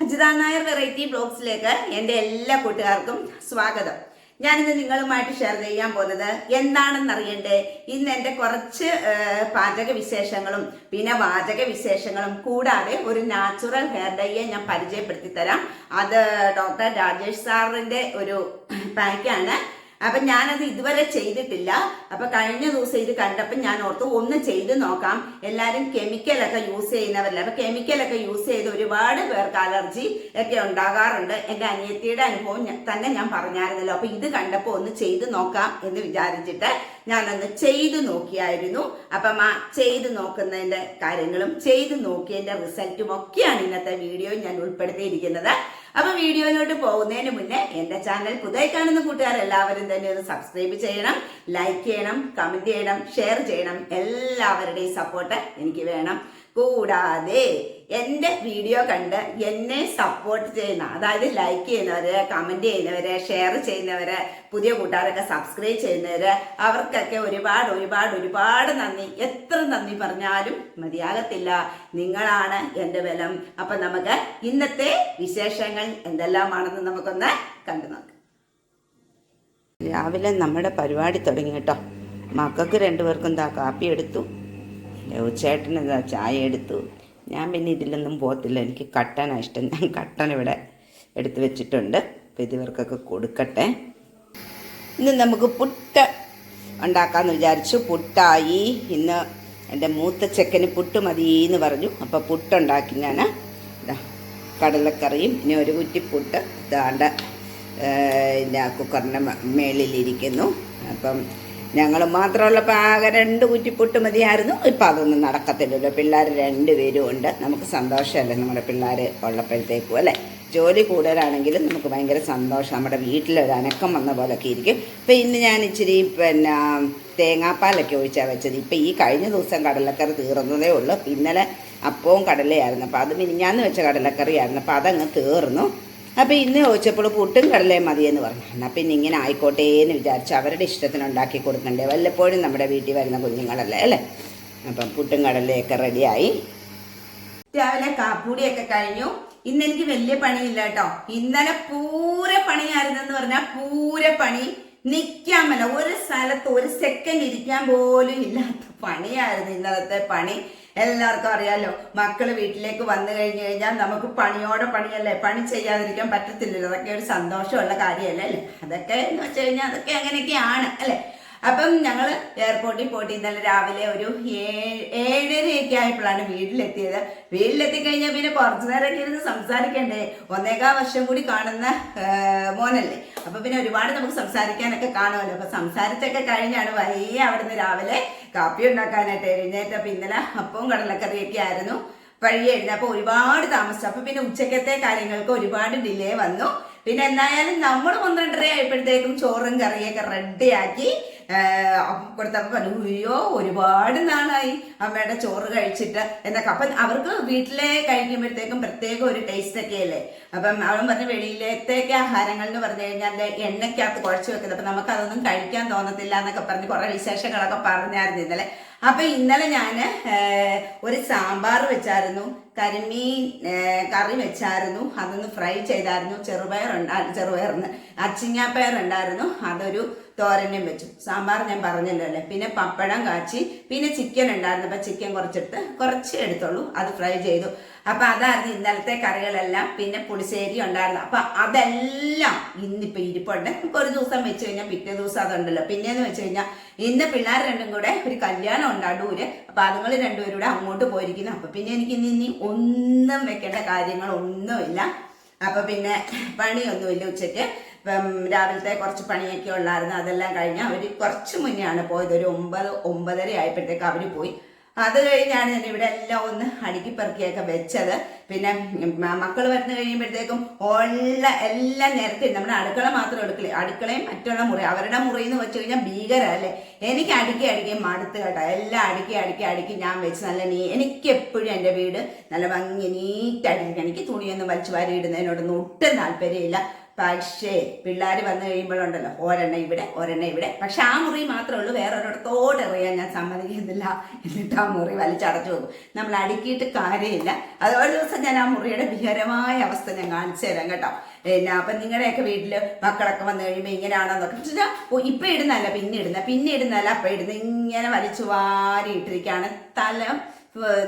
Ajitha Nair variety ബ്ലോഗ്സിലേക്ക് എന്റെ എല്ലാ കൂട്ടുകാർക്കും സ്വാഗതം. ഞാനിന്ന് നിങ്ങളുമായിട്ട് ഷെയർ ചെയ്യാൻ പോകുന്നത് എന്താണെന്ന് അറിയണ്ടേ ഇന്ന് എന്റെ കുറച്ച് പാചക വിശേഷങ്ങളും പിന്നെ വാചക വിശേഷങ്ങളും കൂടാതെ ഒരു നാച്ചുറൽ ഹെയർ ഡൈയെ ഞാൻ പരിചയപ്പെടുത്തി തരാം അത് ഡോക്ടർ രാജേഷ് സാറിന്റെ ഒരു പാക്കാണ് അപ്പൊ ഞാനത് ഇതുവരെ ചെയ്തിട്ടില്ല. അപ്പൊ കഴിഞ്ഞ ദിവസം ഇത് കണ്ടപ്പോൾ ഞാൻ ഓർത്തു ഒന്ന് ചെയ്ത് നോക്കാം. എല്ലാരും കെമിക്കലൊക്കെ യൂസ് ചെയ്യുന്നവരല്ല? അപ്പൊ കെമിക്കലൊക്കെ യൂസ് ചെയ്ത് ഒരുപാട് പേർക്ക് അലർജി ഒക്കെ ഉണ്ടാകാറുണ്ട്. എന്റെ അനിയത്തിയുടെ അനുഭവം തന്നെ ഞാൻ പറഞ്ഞായിരുന്നല്ലോ. അപ്പൊ ഇത് കണ്ടപ്പോൾ ഒന്ന് ചെയ്ത് നോക്കാം എന്ന് വിചാരിച്ചിട്ട് ഞാനൊന്ന് ചെയ്ത് നോക്കിയായിരുന്നു. അപ്പം ആ ചെയ്ത് നോക്കുന്നതിന്റെ കാര്യങ്ങളും ചെയ്ത് നോക്കിയതിന്റെ റിസൾട്ടും ഒക്കെയാണ് ഇന്നത്തെ വീഡിയോ ഞാൻ ഉൾപ്പെടുത്തിയിരിക്കുന്നത്. അപ്പൊ വീഡിയോയിലോട്ട് പോകുന്നതിന് മുന്നേ എന്റെ ചാനൽ പുതിയ കാണുന്ന കൂട്ടുകാർ എല്ലാവരും തന്നെ ഒന്ന് സബ്സ്ക്രൈബ് ചെയ്യണം ലൈക്ക് ചെയ്യണം കമന്റ് ചെയ്യണം ഷെയർ ചെയ്യണം. എല്ലാവരുടെയും സപ്പോർട്ട് എനിക്ക് വേണം. കൂടാതെ എന്റെ വീഡിയോ കണ്ട് എന്നെ സപ്പോർട്ട് ചെയ്യുന്ന അതായത് ലൈക്ക് ചെയ്യുന്നവര് കമന്റ് ചെയ്യുന്നവര് ഷെയർ ചെയ്യുന്നവര് പുതിയ കൂട്ടുകാരൊക്കെ സബ്സ്ക്രൈബ് ചെയ്യുന്നവര് അവർക്കൊക്കെ ഒരുപാട് ഒരുപാട് ഒരുപാട് നന്ദി. എത്ര നന്ദി പറഞ്ഞാലും മതിയാകത്തില്ല. നിങ്ങളാണ് എന്റെ ബലം. അപ്പൊ നമുക്ക് ഇന്നത്തെ വിശേഷങ്ങൾ എന്തെല്ലാമാണെന്ന് നമുക്കൊന്ന് കണ്ടു നോക്കാം. രാവിലെ നമ്മുടെ പരിപാടി തുടങ്ങി കേട്ടോ. മക്കൾക്ക് രണ്ടുപേർക്കും എന്താ കാപ്പി എടുത്തു. ചേട്ടന് എന്താ ചായ എടുത്തു. ഞാൻ പിന്നെ ഇതിലൊന്നും പോകത്തില്ല. എനിക്ക് കട്ടനാണ് ഇഷ്ടം. ഞാൻ കട്ടൻ ഇവിടെ എടുത്തു വെച്ചിട്ടുണ്ട്. അപ്പോൾ ഇതിവർക്കൊക്കെ കൊടുക്കട്ടെ. ഇന്ന് നമുക്ക് പുട്ട് ഉണ്ടാക്കാമെന്ന് വിചാരിച്ചു. പുട്ടായി. ഇന്ന് എന്റെ മൂത്ത ചെക്കന് പുട്ട് മതി എന്ന് പറഞ്ഞു. അപ്പോൾ പുട്ടുണ്ടാക്കി ഞാൻ കടലക്കറിയും. ഇനി ഒരു കുറ്റി പുട്ട്. ഇതാണ്ട് കുക്കറിന്റെ മേളിലിരിക്കുന്നു. അപ്പം ഞങ്ങൾ മാത്രമുള്ളപ്പോൾ ആകെ രണ്ട് കുറ്റിപ്പൊട്ട് മതിയായിരുന്നു. ഇപ്പം അതൊന്നും നടക്കത്തില്ലല്ലോ. പിള്ളേർ രണ്ടുപേരും ഉണ്ട്. നമുക്ക് സന്തോഷമല്ലേ നമ്മുടെ പിള്ളേർ ഉള്ളപ്പോഴത്തേക്കും അല്ലേ? ജോലി കൂടുതലാണെങ്കിലും നമുക്ക് ഭയങ്കര സന്തോഷം. നമ്മുടെ വീട്ടിലൊരു അനക്കം വന്ന പോലൊക്കെ ഇരിക്കും. ഇപ്പം ഇന്ന് ഞാൻ ഇച്ചിരി പിന്നെ തേങ്ങാപ്പാലൊക്കെ ഒഴിച്ചാൽ വെച്ചത്. ഇപ്പം ഈ കഴിഞ്ഞ ദിവസം കടലക്കറി തീർന്നതേ ഉള്ളൂ. ഇന്നലെ അപ്പവും കടലയായിരുന്നു അപ്പോൾ അത് മിനിഞ്ഞാന്ന് വെച്ച കടലക്കറിയായിരുന്നു. അപ്പോൾ അതങ്ങ് തീർന്നു. അപ്പോൾ ഇന്ന് ചോദിച്ചപ്പോൾ പുട്ടും കടലയും മതിയെന്ന് പറഞ്ഞു. എന്നാൽ പിന്നെ ഇങ്ങനെ ആയിക്കോട്ടെ എന്ന് വിചാരിച്ച് അവരുടെ ഇഷ്ടത്തിന് ഉണ്ടാക്കി കൊടുക്കണ്ടേ? വല്ലപ്പോഴും നമ്മുടെ വീട്ടിൽ വരുന്ന കുഞ്ഞുങ്ങളല്ലേ അല്ലേ? അപ്പം പുട്ടും കടലയൊക്കെ റെഡിയായി. രാവിലെ കാപ്പൂടിയൊക്കെ കഴിഞ്ഞു. ഇന്ന് എനിക്ക് വലിയ പണിയില്ല കേട്ടോ. ഇന്നലെ പൂര പണിയായിരുന്നെന്ന് പറഞ്ഞാൽ പൂര പണി. നിൽക്കാമല്ല ഒരു സ്ഥലത്ത് ഒരു സെക്കൻഡ് ഇരിക്കാൻ പോലും ഇല്ലാത്ത പണിയായിരുന്നു ഇന്നലത്തെ പണി. എല്ലാവർക്കും അറിയാലോ. മക്കൾ വീട്ടിലേക്ക് വന്നു കഴിഞ്ഞു കഴിഞ്ഞാൽ നമുക്ക് പണിയോടെ പണിയല്ലേ? പണി ചെയ്യാതിരിക്കാൻ പറ്റത്തില്ലല്ലോ. അതൊക്കെ ഒരു സന്തോഷമുള്ള കാര്യമല്ലേ? അല്ലേ? അതൊക്കെ എന്ന് വെച്ച് കഴിഞ്ഞാൽ അതൊക്കെ അങ്ങനെയൊക്കെയാണ്. അല്ലേ? അപ്പം ഞങ്ങൾ എയർപോർട്ടിൽ പോയിട്ട് ഇന്നലെ രാവിലെ ഒരു ഏഴ് ഏഴരയൊക്കെ ആയപ്പോഴാണ് വീട്ടിലെത്തിയത്. വീട്ടിലെത്തി കഴിഞ്ഞാൽ പിന്നെ കുറച്ചു നേരമൊക്കെ ഇരുന്ന് സംസാരിക്കണ്ടേ? ഒന്നേകാൽ വർഷം കൂടി കാണുന്ന മോനല്ലേ? അപ്പം പിന്നെ ഒരുപാട് നമുക്ക് സംസാരിക്കാനൊക്കെ കാണുമല്ലോ. അപ്പം സംസാരിച്ചൊക്കെ കഴിഞ്ഞാണ് വലിയ അവിടുന്ന് രാവിലെ കാപ്പി ഉണ്ടാക്കാനായിട്ട് എഴുന്നേറ്റപ്പോ ഇന്നലെ അപ്പവും കടലക്കറിയൊക്കെ ആയിരുന്നു. വഴി എഴുന്നപ്പോൾ ഒരുപാട് താമസിച്ചു. അപ്പം പിന്നെ ഉച്ചക്കത്തെ കാര്യങ്ങൾക്ക് ഒരുപാട് ഡിലേ വന്നു. പിന്നെ എന്തായാലും നമ്മൾ പന്ത്രണ്ടര ആയപ്പോഴത്തേക്കും ചോറും കറിയൊക്കെ റെഡിയാക്കി കൊടുത്തപ്പോൾ പറഞ്ഞു അയ്യോ ഒരുപാട് നാളായി അമ്മയുടെ ചോറ് കഴിച്ചിട്ട് എന്നൊക്കെ. അപ്പം അവർക്ക് വീട്ടിലെ കഴിക്കുമ്പോഴത്തേക്കും പ്രത്യേക ഒരു ടേസ്റ്റ് ഒക്കെ അല്ലേ? അപ്പം അവൻ പറഞ്ഞ വെളിയിലത്തേക്ക് ആഹാരങ്ങൾ എന്ന് പറഞ്ഞു കഴിഞ്ഞാൽ എണ്ണയ്ക്കകത്ത് കുഴച്ച് വെക്കുന്നത്. അപ്പം നമുക്ക് അതൊന്നും കഴിക്കാൻ തോന്നത്തില്ല എന്നൊക്കെ പറഞ്ഞ് കുറേ വിശേഷങ്ങളൊക്കെ പറഞ്ഞായിരുന്നു ഇന്നലെ. അപ്പൊ ഇന്നലെ ഞാൻ ഒരു സാമ്പാർ വെച്ചായിരുന്നു. കരിമീൻ കറി വെച്ചായിരുന്നു. അതൊന്ന് ഫ്രൈ ചെയ്തായിരുന്നു. ചെറുപയർ ഉണ്ടാ ചെറുപയറിന് അച്ചിങ്ങാപ്പയർ ഉണ്ടായിരുന്നു അതൊരു തോരനും വെച്ചു. സാമ്പാർ ഞാൻ പറഞ്ഞല്ലോ അല്ലേ പിന്നെ പപ്പടം കാച്ചി പിന്നെ ചിക്കൻ ഉണ്ടായിരുന്നു. അപ്പം ചിക്കൻ കുറച്ചെടുത്ത് കുറച്ച് എടുത്തുള്ളൂ. അത് ഫ്രൈ ചെയ്തു. അപ്പം അതായിരുന്നു ഇന്നലത്തെ കറികളെല്ലാം. പിന്നെ പുളിശ്ശേരി ഉണ്ടായിരുന്നു. അപ്പം അതെല്ലാം ഇന്നിപ്പോൾ ഇരിപ്പുണ്ട്. നമുക്ക് ഒരു ദിവസം വെച്ച് കഴിഞ്ഞാൽ പിറ്റേ ദിവസം അതുണ്ടല്ലോ. പിന്നെയെന്ന് വെച്ച് കഴിഞ്ഞാൽ ഇന്ന് പിള്ളേർ രണ്ടും കൂടെ ഒരു കല്യാണം ഉണ്ട് അടൂര്. അപ്പം അതുങ്ങൾ രണ്ടുപേരും കൂടെ അങ്ങോട്ട് പോയിരിക്കുന്നു. അപ്പം പിന്നെ എനിക്ക് ഇന്ന് ഇനി ഒന്നും വെക്കേണ്ട കാര്യങ്ങളൊന്നുമില്ല. അപ്പം പിന്നെ പണിയൊന്നുമില്ല ഉച്ചയ്ക്ക്. രാവിലത്തെ കുറച്ച് പണിയൊക്കെ ഉള്ളായിരുന്നു അതെല്ലാം കഴിഞ്ഞ് അവർ കുറച്ച് മുന്നെയാണ് പോയത്. ഒരു ഒമ്പത് ഒമ്പതര ആയപ്പോഴത്തേക്ക് അവർ പോയി. അത് കഴിഞ്ഞാണ് ഞാൻ ഇവിടെ എല്ലാം ഒന്ന് അടുക്കി പെറുക്കിയൊക്കെ വെച്ചത്. പിന്നെ മക്കൾ വരുന്ന കഴിയുമ്പോഴത്തേക്കും ഉള്ള എല്ലാം നേരത്തെ. നമ്മുടെ അടുക്കള മാത്രം എടുക്കില്ല? അടുക്കളയും മറ്റുള്ള മുറി. അവരുടെ മുറി എന്ന് വെച്ച് കഴിഞ്ഞാൽ ഭീകരല്ലേ എനിക്ക് അടുക്കി അടുക്കി മടുത്ത് കേട്ടോ. എല്ലാം അടുക്കി അടുക്കി അടുക്കി ഞാൻ വെച്ച് നല്ല നീ എനിക്ക് എപ്പോഴും എന്റെ വീട് നല്ല ഭംഗി നീറ്റായിട്ടിരിക്കണം എനിക്ക് തുണിയൊന്നും വലിച്ചു വാരി ഇടുന്നതിനോടൊന്നും ഒട്ടും താല്പര്യമില്ല. പക്ഷേ പിള്ളേർ വന്നു കഴിയുമ്പോഴുണ്ടല്ലോ ഒരെണ്ണ ഇവിടെ ഒരെണ്ണ ഇവിടെ. പക്ഷെ ആ മുറി മാത്രമേ ഉള്ളൂ വേറെ ഒരിടത്തോട്ട് എറിയാൻ ഞാൻ സമ്മതിക്കുന്നില്ല. എന്നിട്ട് ആ മുറി വലിച്ചടച്ചു പോകും നമ്മൾ അടുക്കിയിട്ട് കാര്യമില്ല. അത് ഒരു ദിവസം ഞാൻ ആ മുറിയുടെ ഭീകരമായ അവസ്ഥ ഞാൻ കാണിച്ചു തരാം കേട്ടോ. പിന്നെ അപ്പം നിങ്ങളുടെയൊക്കെ വീട്ടിൽ മക്കളൊക്കെ വന്നു കഴിയുമ്പോൾ ഇങ്ങനെയാണെന്നൊക്കെ വെച്ചാൽ ഇപ്പം ഇടുന്നല്ല പിന്നെ ഇടുന്ന പിന്നെ ഇടുന്നല്ല അപ്പം ഇടുന്ന ഇങ്ങനെ വലിച്ചു വാരി ഇട്ടിരിക്കുകയാണ് തല.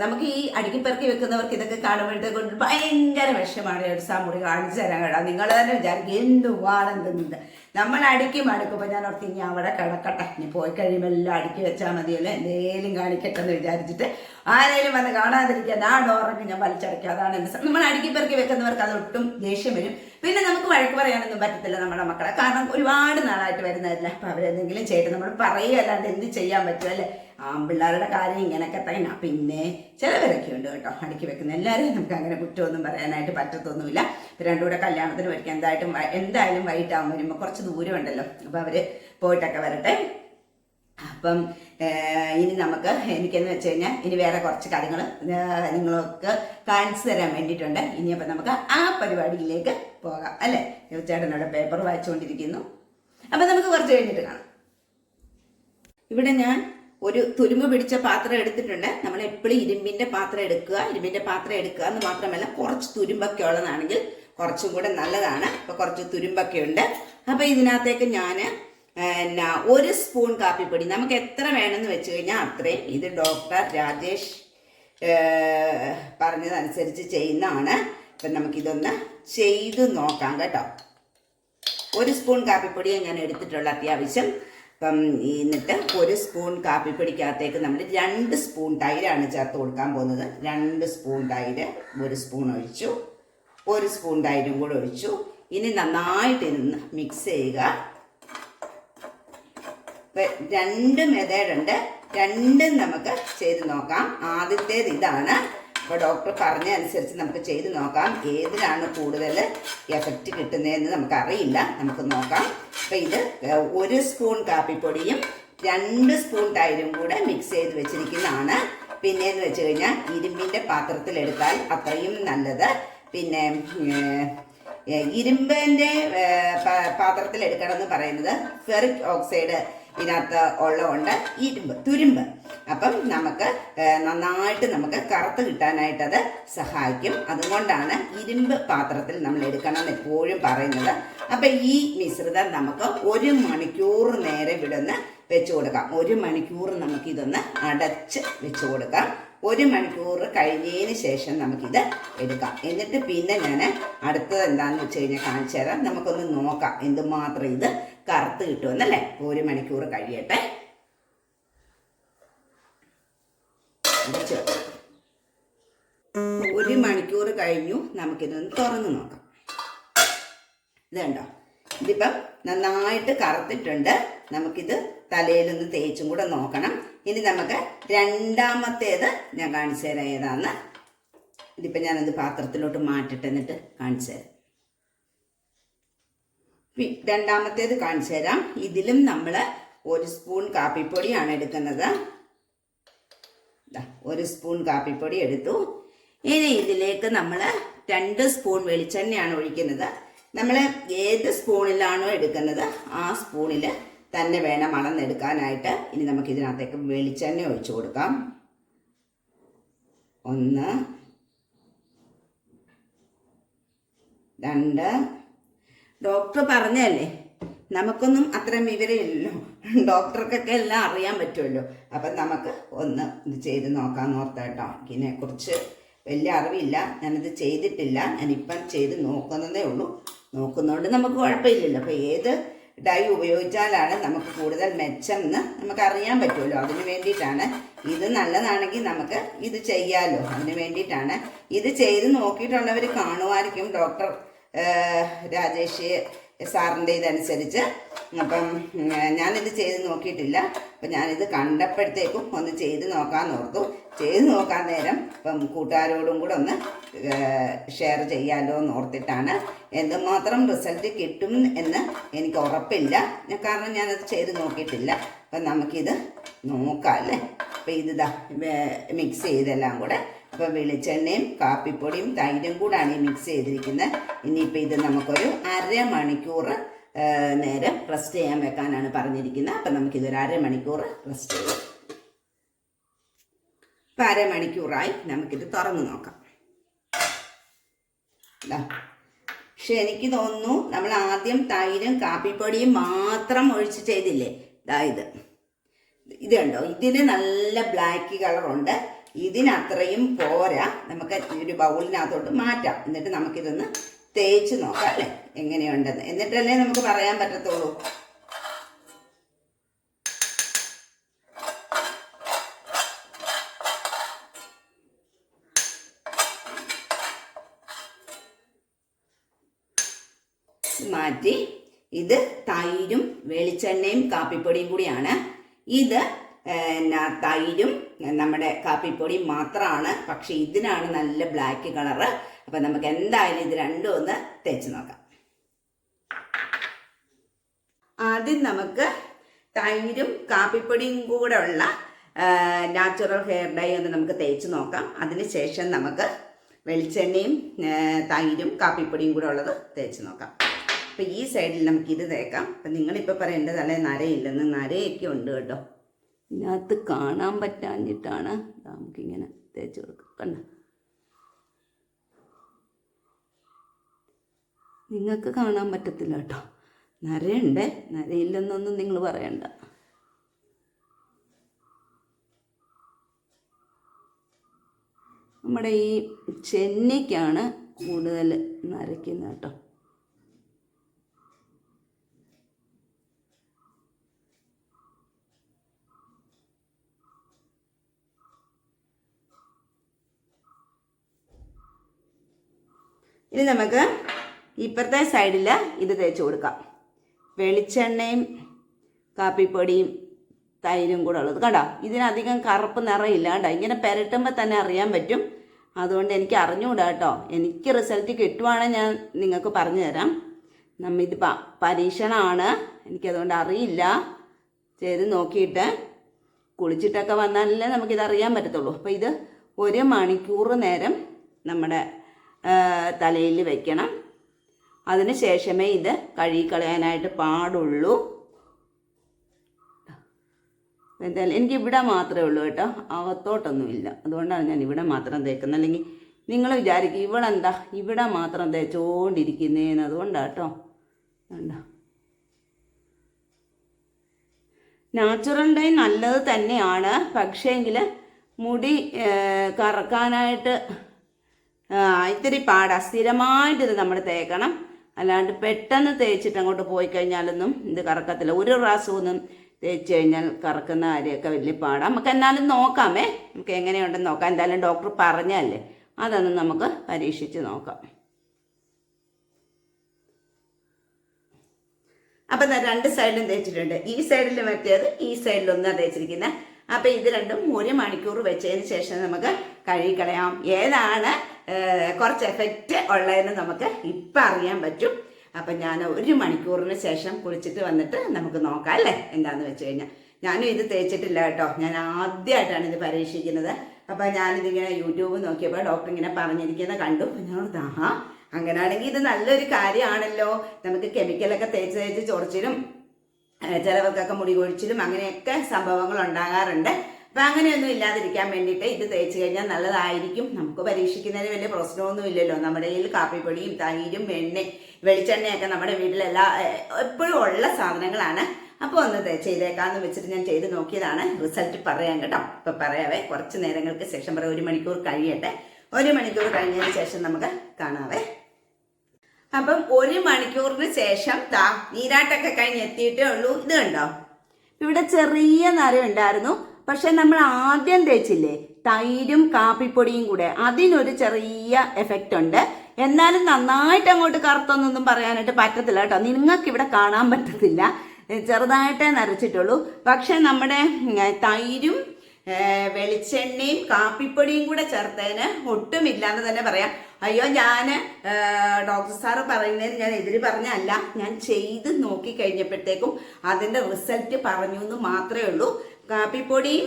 നമുക്ക് ഈ അടുക്കിപ്പെറുക്കി വെക്കുന്നവർക്ക് ഇതൊക്കെ കാണുമ്പോഴത്തെ കൊണ്ട് ഭയങ്കര വിഷമാണ്. ഒരു സാമുറി കാണിച്ചു തരാൻ കേട്ടോ. നിങ്ങൾ തന്നെ വിചാരിക്കും എന്തുവാണെന്തുണ്ട് നമ്മൾ അടുക്കി മടുക്കുമ്പോൾ ഞാൻ ഓർത്ത് ഇനി അവിടെ കിടക്കട്ടെ. ഇനി പോയി കഴിയുമ്പോൾ എല്ലാം അടുക്കി വെച്ചാൽ മതിയല്ലോ എന്തേലും കാണിക്കട്ടെ എന്ന് വിചാരിച്ചിട്ട് ആരേലും വന്ന് കാണാതിരിക്കാൻ ആ ഡോറൊക്കെ ഞാൻ വലിച്ചടയ്ക്കുക അതാണ് എന്റെ നമ്മൾ അടുക്കി പെറുക്കി വെക്കുന്നവർക്ക് അത് ഒട്ടും ദേഷ്യം വരും. പിന്നെ നമുക്ക് വഴക്ക് പറയാനൊന്നും പറ്റത്തില്ല നമ്മുടെ മക്കളെ. കാരണം ഒരുപാട് നാളായിട്ട് വരുന്നതല്ല? അപ്പം അവരെന്തെങ്കിലും ചെയ്തിട്ട് നമ്മൾ പറയുക അല്ലാണ്ട് എന്ത് ചെയ്യാൻ പറ്റും അല്ലേ? ആൺപിള്ളേരുടെ കാര്യം ഇങ്ങനെയൊക്കെ തന്നെ. പിന്നെ ചിലവരൊക്കെ ഉണ്ട് കേട്ടോ. അടുക്കി വെക്കുന്ന എല്ലാവരും നമുക്ക് അങ്ങനെ കുറ്റമൊന്നും പറയാനായിട്ട് പറ്റത്തൊന്നുമില്ല. രണ്ടും കൂടെ കല്യാണത്തിന് വരിക എന്തായിട്ടും എന്തായാലും വൈകിട്ടാകുമ്പോൾ വരുമ്പോൾ കുറച്ച് ദൂരം ഉണ്ടല്ലോ അപ്പോൾ അവർ പോയിട്ടൊക്കെ വരട്ടെ. അപ്പം ഇനി നമുക്ക് എനിക്കെന്ന് വെച്ച് കഴിഞ്ഞാൽ ഇനി വേറെ കുറച്ച് കാര്യങ്ങൾ നിങ്ങൾക്ക് കാണിച്ചു തരാൻ വേണ്ടിയിട്ടുണ്ട്. ഇനി അപ്പം നമുക്ക് ആ പരിപാടിയിലേക്ക് പോകാം. അല്ലേ? ചേട്ടൻ അവിടെ പേപ്പർ വായിച്ചുകൊണ്ടിരിക്കുന്നു അപ്പം നമുക്ക് കുറച്ച് കഴിഞ്ഞിട്ട് കാണാം. ഇവിടെ ഞാൻ ഒരു തുരുമ്പ് പിടിച്ച പാത്രം എടുത്തിട്ടുണ്ട്. നമ്മൾ എപ്പോഴും ഇരുമ്പിന്റെ പാത്രം എടുക്കുക ഇരുമ്പിന്റെ പാത്രം എടുക്കുക എന്ന് മാത്രമല്ല കുറച്ച് തുരുമ്പൊക്കെ ഉള്ളതാണെങ്കിൽ കുറച്ചും കൂടെ നല്ലതാണ്. ഇപ്പൊ കുറച്ച് തുരുമ്പൊക്കെ ഉണ്ട്. അപ്പൊ ഇതിനകത്തേക്ക് ഞാൻ എന്നാ ഒരു സ്പൂൺ കാപ്പിപ്പൊടി. നമുക്ക് എത്ര വേണമെന്ന് വെച്ച് കഴിഞ്ഞാൽ അത്രയും. ഇത് ഡോക്ടർ രാജേഷ് പറഞ്ഞതനുസരിച്ച് ചെയ്യുന്നതാണ്. അപ്പം നമുക്കിതൊന്ന് ചെയ്ത് നോക്കാം കേട്ടോ. ഒരു സ്പൂൺ കാപ്പിപ്പൊടിയെ ഞാൻ എടുത്തിട്ടുള്ള അത്യാവശ്യം. അപ്പം എന്നിട്ട് ഒരു സ്പൂൺ കാപ്പിപ്പൊടിക്കകത്തേക്ക് നമ്മൾ രണ്ട് സ്പൂൺ തൈരാണ് ചേർത്ത് കൊടുക്കാൻ പോകുന്നത്. രണ്ട് സ്പൂൺ തൈര് ഒരു സ്പൂൺ ഒഴിച്ചു. ഒരു സ്പൂൺ തൈരും കൂടെ ഒഴിച്ചു. ഇനി നന്നായിട്ട് ഇന്ന് മിക്സ് ചെയ്യുക. രണ്ട് മെതേഡുണ്ട്. രണ്ടും നമുക്ക് ചെയ്ത് നോക്കാം. ആദ്യത്തേത് ഇതാണ്. അപ്പോൾ ഡോക്ടർ പറഞ്ഞ അനുസരിച്ച് നമുക്ക് ചെയ്ത് നോക്കാം. ഏതിനാണ് കൂടുതൽ എഫക്റ്റ് കിട്ടുന്നതെന്ന് നമുക്കറിയില്ല. നമുക്ക് നോക്കാം. അപ്പോൾ ഇത് ഒരു സ്പൂൺ കാപ്പിപ്പൊടിയും രണ്ട് സ്പൂൺ തൈരും കൂടെ മിക്സ് ചെയ്ത് വെച്ചിരിക്കുന്നതാണ്. പിന്നെയെന്ന് വെച്ച് കഴിഞ്ഞാൽ ഇരുമ്പിന്റെ പാത്രത്തിൽ എടുത്താൽ അത്രയും നല്ലത്. പിന്നെ ഇരുമ്പിന്റെ പാത്രത്തിൽ എടുക്കണം എന്ന് പറയുന്നത് ഫെറിക് ഓക്സൈഡ് ഇതിനകത്ത് ഉള്ളതുകൊണ്ട് ഇരുമ്പ് തുരുമ്പ്. അപ്പം നമുക്ക് നന്നായിട്ട് നമുക്ക് കറുത്ത് കിട്ടാനായിട്ട് അത് സഹായിക്കും. അതുകൊണ്ടാണ് ഇരുമ്പ് പാത്രത്തിൽ നമ്മൾ എടുക്കണം എന്ന് എപ്പോഴും പറയുന്നത്. അപ്പം ഈ മിശ്രിതം നമുക്ക് ഒരു മണിക്കൂർ നേരെ വിടുന്ന് വെച്ച് കൊടുക്കാം. ഒരു മണിക്കൂർ നമുക്കിതൊന്ന് അടച്ച് വെച്ച് കൊടുക്കാം. ഒരു മണിക്കൂർ കഴിഞ്ഞതിന് ശേഷം നമുക്കിത് എടുക്കാം. എന്നിട്ട് പിന്നെ ഞാൻ അടുത്തത് എന്താണെന്ന് വെച്ച് കഴിഞ്ഞാൽ കാണിച്ചു തരാം. നമുക്കൊന്ന് നോക്കാം. എന്തുമാത്രം ഇത് കറുത്ത് കിട്ടുമെന്നല്ലേ? ഒരു മണിക്കൂർ കഴിയട്ടെ. ഒരു മണിക്കൂർ കഴിഞ്ഞു. നമുക്കിതൊന്ന് തുറന്ന് നോക്കാം. ഇത് കണ്ടോ? ഇതിപ്പം നന്നായിട്ട് കറുത്തിട്ടുണ്ട്. നമുക്കിത് തലയിലൊന്ന് തേച്ചും കൂടെ നോക്കണം. ഇനി നമുക്ക് രണ്ടാമത്തേത് ഞാൻ കാണിച്ചു തരാം ഏതാന്ന്. ഇതിപ്പം ഞാനത് പാത്രത്തിലോട്ട് മാറ്റിട്ടെന്നിട്ട് കാണിച്ചു തരാം. രണ്ടാമത്തേത് കാണിച്ചു തരാം. ഇതിലും നമ്മൾ ഒരു സ്പൂൺ കാപ്പിപ്പൊടിയാണ് എടുക്കുന്നത്. ഒരു സ്പൂൺ കാപ്പിപ്പൊടി എടുത്തു. ഇനി ഇതിലേക്ക് നമ്മൾ രണ്ട് സ്പൂൺ വെളിച്ചെണ്ണയാണ് ഒഴിക്കുന്നത്. നമ്മൾ ഏത് സ്പൂണിലാണോ എടുക്കുന്നത് ആ സ്പൂണിൽ തന്നെ വേണം അളന്നെടുക്കാനായിട്ട്. ഇനി നമുക്ക് ഇതിനകത്തേക്ക് വെളിച്ചെണ്ണ ഒഴിച്ചു കൊടുക്കാം. ഒന്ന് രണ്ട് ഡോക്ടർ പറഞ്ഞല്ലേ? നമുക്കൊന്നും അത്രയും വിവരമില്ലല്ലോ. ഡോക്ടർക്കൊക്കെ എല്ലാം അറിയാൻ പറ്റുമല്ലോ. അപ്പം നമുക്ക് ഒന്ന് ഇത് ചെയ്ത് നോക്കാൻ ഓർത്ത കേട്ടോ. ഇതിനെക്കുറിച്ച് വലിയ അറിവില്ല. ഞാനിത് ചെയ്തിട്ടില്ല. ഞാനിപ്പം ചെയ്ത് നോക്കുന്നതേ ഉള്ളൂ. നോക്കുന്നതുകൊണ്ട് നമുക്ക് കുഴപ്പമില്ലല്ലോ. അപ്പോൾ ഏത് ഡൈ ഉപയോഗിച്ചാലാണ് നമുക്ക് കൂടുതൽ മെച്ചം എന്ന് നമുക്ക് അറിയാൻ പറ്റുമല്ലോ. അതിന് വേണ്ടിയിട്ടാണ് ഇത് നല്ലതാണെങ്കിൽ നമുക്ക് ഇത് ചെയ്യാമല്ലോ അതിന് വേണ്ടിയിട്ടാണ് ഇത് ചെയ്ത് നോക്കിയിട്ടുള്ളവർ കാണുമായിരിക്കും ഡോക്ടർ. രാജേഷ് സാറിന്റെ ഇതനുസരിച്ച്. അപ്പം ഞാനിത് ചെയ്ത് നോക്കിയിട്ടില്ല. അപ്പം ഞാനിത് കണ്ടപ്പോഴത്തേക്കും ഒന്ന് ചെയ്ത് നോക്കാമെന്ന് ഓർത്തു. ചെയ്ത് നോക്കാൻ നേരം ഇപ്പം കൂട്ടുകാരോടും കൂടെ ഒന്ന് ഷെയർ ചെയ്യാമല്ലോ എന്ന് ഓർത്തിട്ടാണ്. എന്തുമാത്രം റിസൾട്ട് കിട്ടും എന്ന് എനിക്ക് ഉറപ്പില്ല. കാരണം ഞാനത് ചെയ്ത് നോക്കിയിട്ടില്ല. അപ്പം നമുക്കിത് നോക്കാം അല്ലേ? അപ്പം ഇതിതാ മിക്സ് ചെയ്തെല്ലാം കൂടെ. അപ്പോൾ വെളിച്ചെണ്ണയും കാപ്പിപ്പൊടിയും തൈരും കൂടാണ് ഈ മിക്സ് ചെയ്തിരിക്കുന്നത് ഇനിയിപ്പോൾ ഇത് നമുക്കൊരു അരമണിക്കൂർ മണിക്കൂർ നേരം റെസ്റ്റ് ചെയ്യാൻ വെക്കാനാണ് പറഞ്ഞിരിക്കുന്നത് അപ്പം നമുക്കിതൊരു അരമണിക്കൂർ റെസ്റ്റ് ചെയ്യാം. ഇപ്പം അരമണിക്കൂറായി നമുക്കിത് തുറന്നു നോക്കാം. പക്ഷെ എനിക്ക് തോന്നുന്നു നമ്മൾ ആദ്യം തൈരും കാപ്പിപ്പൊടിയും മാത്രം ഒഴിച്ച് ചെയ്തില്ലേ? ഇതാ ഇത്. ഇത് കണ്ടോ? ഇതിന് നല്ല ബ്ലാക്ക് കളറുണ്ട്. ഇതിനത്രയും പോരാ. നമുക്ക് ഒരു ബൗളിനകത്തോട്ട് മാറ്റാം. എന്നിട്ട് നമുക്കിതൊന്ന് തേച്ച് നോക്കാം അല്ലേ? എങ്ങനെയുണ്ടെന്ന്. എന്നിട്ടല്ലേ നമുക്ക് പറയാൻ പറ്റത്തുള്ളൂ. മാറ്റി. ഇത് തൈരും വെളിച്ചെണ്ണയും കാപ്പിപ്പൊടിയും കൂടിയാണ്. ഇത് എന്നാ തൈരും നമ്മുടെ കാപ്പിപ്പൊടിയും മാത്രമാണ് പക്ഷെ ഇതിനാണ് നല്ല ബ്ലാക്ക് കളറ്. അപ്പം നമുക്ക് എന്തായാലും ഇത് രണ്ടും ഒന്ന് തേച്ച് നോക്കാം. ആദ്യം നമുക്ക് തൈരും കാപ്പിപ്പൊടിയും കൂടെ ഉള്ള നാച്ചുറൽ ഹെയർ ഡൈ ഒന്ന് നമുക്ക് തേച്ച് നോക്കാം. അതിനുശേഷം നമുക്ക് വെളിച്ചെണ്ണയും തൈരും കാപ്പിപ്പൊടിയും കൂടെ ഉള്ളത് തേച്ച് നോക്കാം. അപ്പം ഈ സൈഡിൽ നമുക്ക് ഇത് തേക്കാം. അപ്പം നിങ്ങളിപ്പോൾ പറയേണ്ടതല്ലേ നരയില്ലെന്ന്. നരയൊക്കെ ഉണ്ട് കേട്ടോ. ഇതിനകത്ത് കാണാൻ പറ്റാഞ്ഞിട്ടാണ് നമുക്ക് നമുക്കിങ്ങനെ തേച്ച് കൊടുക്കുക. കണ്ട? നിങ്ങൾക്ക് കാണാൻ പറ്റത്തില്ല കേട്ടോ. നരയുണ്ട്? നരയില്ലെന്നൊന്നും നിങ്ങൾ പറയണ്ട. നമ്മുടെ ഈ ചെന്നിക്കാണ് കൂടുതൽ നരയ്ക്കുന്നത് കേട്ടോ. ഇനി നമുക്ക് ഇപ്പുറത്തെ സൈഡിൽ ഇത് തേച്ച് കൊടുക്കാം. വെളിച്ചെണ്ണയും കാപ്പിപ്പൊടിയും തൈരും കൂടെ ഉള്ളത്. കണ്ടോ? ഇതിനധികം കറുപ്പ് നിറയില്ല. കേട്ടോ ഇങ്ങനെ പെരട്ടുമ്പോൾ തന്നെ അറിയാൻ പറ്റും. അതുകൊണ്ട് എനിക്ക് അറിഞ്ഞുകൂടാ കേട്ടോ. എനിക്ക് റിസൾട്ട് കിട്ടുവാണെങ്കിൽ ഞാൻ നിങ്ങൾക്ക് പറഞ്ഞു തരാം. നമ്മ ഇത് പരീക്ഷണമാണ് എനിക്കതുകൊണ്ട് അറിയില്ല. ചെയ്ത് നോക്കിയിട്ട് കുളിച്ചിട്ടൊക്കെ വന്നാലല്ലേ നമുക്കിത് അറിയാൻ പറ്റത്തുള്ളൂ. അപ്പോൾ ഇത് ഒരു മണിക്കൂർ നേരം നമ്മുടെ തലയിൽ വെക്കണം. അതിന് ശേഷമേ ഇത് കഴുകിക്കളയാനായിട്ട് പാടുള്ളൂ. എന്തായാലും എനിക്ക് ഇവിടെ മാത്രമേ ഉള്ളൂ കേട്ടോ. അകത്തോട്ടൊന്നുമില്ല. അതുകൊണ്ടാണ് ഞാൻ ഇവിടെ മാത്രം തേക്കുന്നത്. അല്ലെങ്കിൽ നിങ്ങൾ വിചാരിക്കും ഇവളെന്താ? ഇവിടെ മാത്രം തേച്ചുകൊണ്ടിരിക്കുന്നേന്ന് അതുകൊണ്ടാണ് കേട്ടോ. കണ്ടോ? നാച്ചുറൽ ഡൈ നല്ലത് തന്നെയാണ്. പക്ഷേങ്കിൽ മുടി കറക്കാനായിട്ട് ഇത്തിരി പാട. സ്ഥിരമായിട്ടിത് നമ്മൾ തേക്കണം. അല്ലാണ്ട് പെട്ടെന്ന് തേച്ചിട്ട് അങ്ങോട്ട് പോയി കഴിഞ്ഞാലൊന്നും ഇത് കറക്കത്തില്ല. ഒരു പ്രാവശ്യം ഒന്നും തേച്ച് കഴിഞ്ഞാൽ കറക്കുന്ന കാര്യമൊക്കെ വലിയ പാടാം. നമുക്ക് എന്നാലും നോക്കാമേ. നമുക്ക് എങ്ങനെയുണ്ടെന്ന് നോക്കാം. എന്തായാലും ഡോക്ടർ പറഞ്ഞല്ലേ അതൊന്ന് നമുക്ക് പരീക്ഷിച്ച് നോക്കാം. അപ്പം രണ്ട് സൈഡിലും തേച്ചിട്ടുണ്ട്. ഈ സൈഡിൽ മറ്റേത് ഈ സൈഡിലൊന്നാ തേച്ചിരിക്കുന്നത് അപ്പം ഇത് രണ്ടും ഒരു മണിക്കൂർ വെച്ചതിന് ശേഷം നമുക്ക് കഴുകിക്കളയാം. ഏതാണ്? കുറച്ച് എഫക്റ്റ് ഉള്ളതെന്ന് നമുക്ക് ഇപ്പം അറിയാൻ പറ്റും. അപ്പം ഞാൻ ഒരു മണിക്കൂറിന് ശേഷം കുളിച്ചിട്ട് വന്നിട്ട് നമുക്ക് നോക്കാം അല്ലേ? എന്താന്ന് വെച്ച് കഴിഞ്ഞാൽ. ഞാനും ഇത് തേച്ചിട്ടില്ല കേട്ടോ. ഞാൻ ആദ്യമായിട്ടാണ് ഇത് പരീക്ഷിക്കുന്നത്. അപ്പം ഞാനിതിങ്ങനെ യൂട്യൂബ് നോക്കിയപ്പോൾ ഡോക്ടർ ഇങ്ങനെ പറഞ്ഞിരിക്കുന്നത് കണ്ടു. ഞാൻ അങ്ങനെ അങ്ങനെയാണെങ്കിൽ ഇത് നല്ലൊരു കാര്യമാണല്ലോ. നമുക്ക് കെമിക്കലൊക്കെ തേച്ച് തേച്ച് ചൊറിച്ചിലും ചിലവർക്കൊക്കെ മുടി കൊഴിച്ചിലും അങ്ങനെയൊക്കെ സംഭവങ്ങൾ ഉണ്ടാകാറുണ്ട്. അപ്പം അങ്ങനെയൊന്നും ഇല്ലാതിരിക്കാൻ വേണ്ടിയിട്ട് ഇത് തേച്ച് കഴിഞ്ഞാൽ നല്ലതായിരിക്കും. നമുക്ക് പരീക്ഷിക്കുന്നതിന് വലിയ പ്രശ്നമൊന്നും ഇല്ലല്ലോ. നമ്മുടെ കയ്യിൽ കാപ്പിപ്പൊടിയും തൈരും എണ്ണ വെളിച്ചെണ്ണയൊക്കെ നമ്മുടെ വീട്ടിലെല്ലാ എപ്പോഴും ഉള്ള സാധനങ്ങളാണ്. അപ്പോൾ ഒന്ന് ചെയ്തേക്കാന്ന് വെച്ചിട്ട് ഞാൻ ചെയ്ത് നോക്കിയതാണ്. റിസൾട്ട് പറയാൻ കേട്ടോ. ഇപ്പം പറയാവേ കുറച്ച് നേരങ്ങൾക്ക് ശേഷം പറയാം. ഒരു മണിക്കൂർ കഴിയട്ടെ. ഒരു മണിക്കൂർ കഴിഞ്ഞതിന് ശേഷം നമുക്ക് കാണാവേ. അപ്പം ഒരു മണിക്കൂറിന് ശേഷം താ നീരാട്ടൊക്കെ കഴിഞ്ഞ് എത്തിയിട്ടേ ഉള്ളൂ. ഇത് കണ്ടോ? ഇവിടെ ചെറിയ നര ഉണ്ടായിരുന്നു. പക്ഷെ നമ്മൾ ആദ്യം തേച്ചില്ലേ? തൈരും കാപ്പിപ്പൊടിയും കൂടെ. അതിനൊരു ചെറിയ എഫക്റ്റ് ഉണ്ട്. എന്നാലും നന്നായിട്ട് അങ്ങോട്ട് കറുത്തൊന്നൊന്നും പറയാനായിട്ട് പറ്റത്തില്ല കേട്ടോ. നിങ്ങൾക്ക് ഇവിടെ കാണാൻ പറ്റത്തില്ല. ചെറുതായിട്ടേ നരച്ചിട്ടുള്ളൂ. പക്ഷെ നമ്മുടെ തൈരും വെളിച്ചെണ്ണയും കാപ്പിപ്പൊടിയും കൂടെ ചേർത്തതിന് ഒട്ടുമില്ലാന്ന് തന്നെ പറയാം. അയ്യോ ഞാൻ ഡോക്ടർ സാറ് പറയുന്നതിന് ഞാൻ എതിര് പറഞ്ഞല്ല ഞാൻ ചെയ്ത് നോക്കി കഴിഞ്ഞപ്പോഴത്തേക്കും അതിന്റെ റിസൾട്ട് പറഞ്ഞു എന്ന് മാത്രമേ ഉള്ളൂ. കാപ്പിപ്പൊടിയും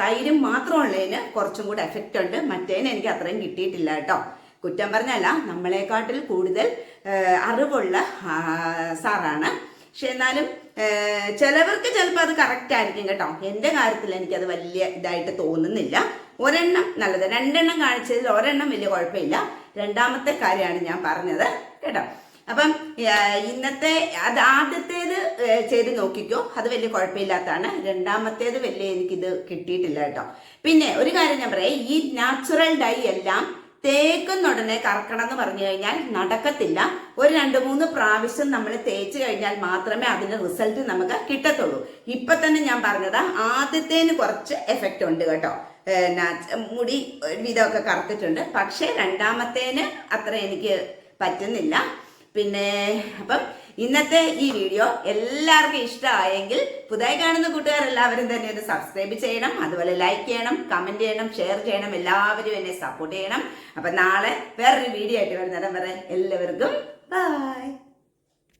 തൈരും മാത്രമുള്ളതിന് കുറച്ചും കൂടെ എഫക്റ്റ് ഉണ്ട്. മറ്റേന് എനിക്ക് അത്രയും കിട്ടിയിട്ടില്ല കേട്ടോ. കുറ്റം പറഞ്ഞല്ല നമ്മളെക്കാട്ടിൽ കൂടുതൽ അറിവുള്ള സാറാണ്. പക്ഷെ എന്നാലും ചിലവർക്ക് ചിലപ്പോൾ അത് കറക്റ്റ് ആയിരിക്കും കേട്ടോ. എന്റെ കാര്യത്തിൽ എനിക്കത് വലിയ ഇതായിട്ട് തോന്നുന്നില്ല. ഒരെണ്ണം നല്ലത്. രണ്ടെണ്ണം കാണിച്ചതിൽ ഒരെണ്ണം വലിയ കുഴപ്പമില്ല. രണ്ടാമത്തെ കാര്യമാണ് ഞാൻ പറഞ്ഞത് കേട്ടോ. അപ്പം ഇന്നത്തെ അത് ആദ്യത്തേത് ചെയ്ത് നോക്കിക്കോ. അത് വലിയ കുഴപ്പമില്ലാത്തതാണ്. രണ്ടാമത്തേത് വലിയ എനിക്കിത് കിട്ടിയിട്ടില്ല കേട്ടോ. പിന്നെ ഒരു കാര്യം ഞാൻ പറയാം. ഈ നാച്ചുറൽ ഡൈ എല്ലാം തേക്കുന്ന ഉടനെ കറക്കണം എന്ന് പറഞ്ഞു കഴിഞ്ഞാൽ നടക്കത്തില്ല. ഒരു രണ്ട് മൂന്ന് പ്രാവശ്യം നമ്മൾ തേച്ച് കഴിഞ്ഞാൽ മാത്രമേ അതിന്റെ റിസൾട്ട് നമുക്ക് കിട്ടത്തുള്ളൂ. ഇപ്പൊ തന്നെ ഞാൻ പറഞ്ഞത് ആദ്യത്തേന് കുറച്ച് എഫക്റ്റ് ഉണ്ട് കേട്ടോ. മുടി ഒരു വിധമൊക്കെ കറുത്തിട്ടുണ്ട്. പക്ഷെ രണ്ടാമത്തേന് അത്ര എനിക്ക് പറ്റുന്നില്ല. പിന്നെ അപ്പം ഇന്നത്തെ ഈ വീഡിയോ എല്ലാവർക്കും ഇഷ്ടമായെങ്കിൽ പുതുതായി കാണുന്ന കൂട്ടുകാരെല്ലാവരും തന്നെ ഒന്ന് സബ്സ്ക്രൈബ് ചെയ്യണം അതുപോലെ ലൈക്ക് ചെയ്യണം കമന്റ് ചെയ്യണം ഷെയർ ചെയ്യണം എല്ലാവരും എന്നെ സപ്പോർട്ട് ചെയ്യണം. അപ്പം നാളെ വേറൊരു വീഡിയോ ആയിട്ട് വരുന്നേരം വരെ എല്ലാവർക്കും ബൈ